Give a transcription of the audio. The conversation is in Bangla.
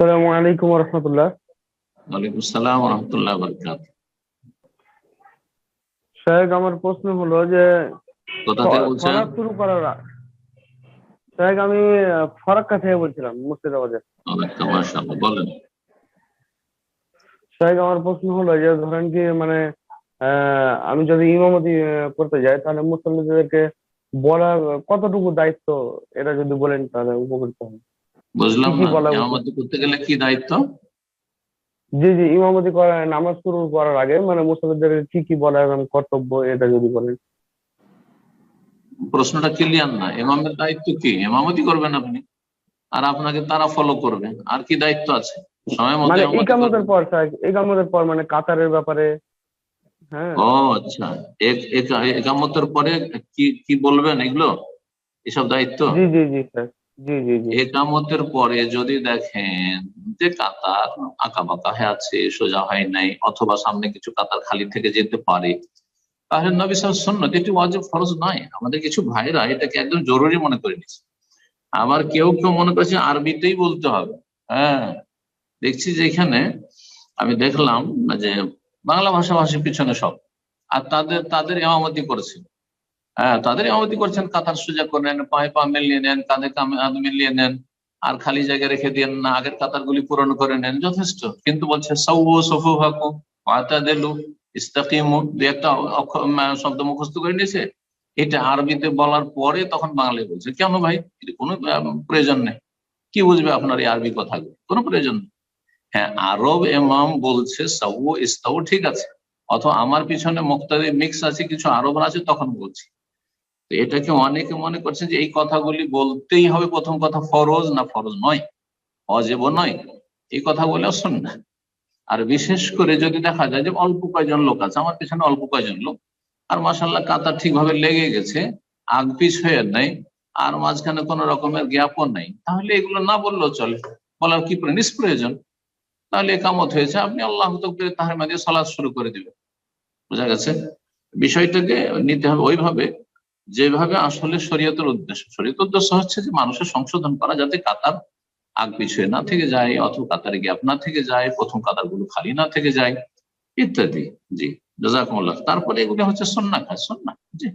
আসসালামু আলাইকুম রহমতুল্লাহ ওয়ালাইকুম সালাম রহমতুল্লাহ বরকাত সাহেব আমার প্রশ্ন হলো যে শুরু করার সাহেব আমি ফরাক্কা থেকে বলছিলাম মুর্শিদাবাদের বলেন। সাহেব আমার প্রশ্ন হলো যে ধরেন কি মানে আহ, আমি যদি ইমামতি করতে যাই তাহলে মুসল্লিদেরকে বলার কতটুকু দায়িত্ব এটা যদি বলেন তাহলে উপকৃত হবে। বুঝলাম ইমামতি করতে গেলে কি দায়িত্ব? জি জি ইমামতি করা নামাজ শুরু করার আগে মানে মুসল্লিদের কি কি বলা এবং কর্তব্য এটা যদি বলেন। প্রশ্নটা ক্লিয়ার না ইমামের দায়িত্ব কি? ইমামতি করবেন আপনি? আর আপনাকে তারা ফলো করবে আর কি দায়িত্ব আছে? সময় মতো মানে ইকামতের পর ইকামতের পর মানে কাতারের ব্যাপারে হ্যাঁ। ও আচ্ছা এক- এক- একামতের পরে কি কি বলবেন এগুলো? এসব দায়িত্ব? জি জি জি স্যার। একামতের পরে যদি দেখেন যে কাতার আঁকা বাঁকা হয়ে আছে, সোজা হয় নাই, অথবা সামনে কিছু কাতার খালি থেকে যেতে পারে, তাহলে নবী সন্ন্যত এটি ওয়াজিব ফরজ নয়। আমাদের কিছু ভাইরা এটাকে একদম জরুরি মনে করে নিচ্ছে আবার কেউ কেউ মনে করছে আরবিতেই বলতে হবে। হ্যাঁ দেখছি যে এখানে আমি দেখলাম যে বাংলা ভাষাভাষীর পিছনে সব, আর তাদের তাদের এমামতি করেছে। হ্যাঁ তাদের এমামতি করছেন, কাতার সোজা করে নেন, পায়ে পা মিলিয়ে নেন, কাঁধে কাঁধ মিলিয়ে নেন, আর খালি জায়গায় রেখে দিয়ে না, আগের কাতার গুলি পূরণ করে নেন, যথেষ্ট। কিন্তু বলছে সৌ সফু হাকু আতা দেলু ইস্তাকিমু একটা শব্দ মুখস্থ করে নিয়েছে। এটা আরবিতে বলার পরে তখন বাংলায় বলছে, কেন ভাই? কোনো প্রয়োজন নেই। কি বুঝবে আপনার এই আরবি কথাগুলো? কোনো প্রয়োজন নেই। হ্যাঁ আরব এমাম বলছে সৌ ইস্তাও ঠিক আছে, অথবা আমার পিছনে মুক্তাদি মিক্স আছে, কিছু আরবরা আছে, তখন বলছি। তো এটাকে অনেকে মনে করছেন যে এই কথাগুলি বলতেই হবে, প্রথম কথা ফরজ না ফরজ নয়? অজেব নয়? এই কথা বলেও শোন না আর বিশেষ করে যদি দেখা যায় যে অল্প কয়জন লোক আছে, আমার পিছনে অল্প কয়জন লোক, আর মাসাল্লাহ কাতার ঠিকভাবে লেগে গেছে, আগ পিছ হয়ে নেই, আর মাঝখানে কোনো রকমের জ্ঞাপন নেই, তাহলে এগুলো না বললেও চলে। বলার কি প্রয়োজন? নিষ্প্রয়োজন। তাহলে একামত হয়েছে, আপনি আল্লাহ তকবির তাহার মাঝে সলাদ শুরু করে দিবেন। বোঝা গেছে? বিষয়টাকে নিতে হবে ওইভাবে যেভাবে আসলে শরীয়তের উদ্দেশ্য। শরীয়তের উদ্দেশ্য হচ্ছে যে মানুষের সংশোধন করা যাতে কাতার আগ পিছিয়ে না থেকে যায়, অথবা কাতারে গ্যাপ না থেকে যায়, প্রথম কাতারগুলো খালি না থেকে যায়, ইত্যাদি। জি, জাজাকুমুল্লাহ। তারপরে এগুলো হচ্ছে সন্না খায় সন্না জি।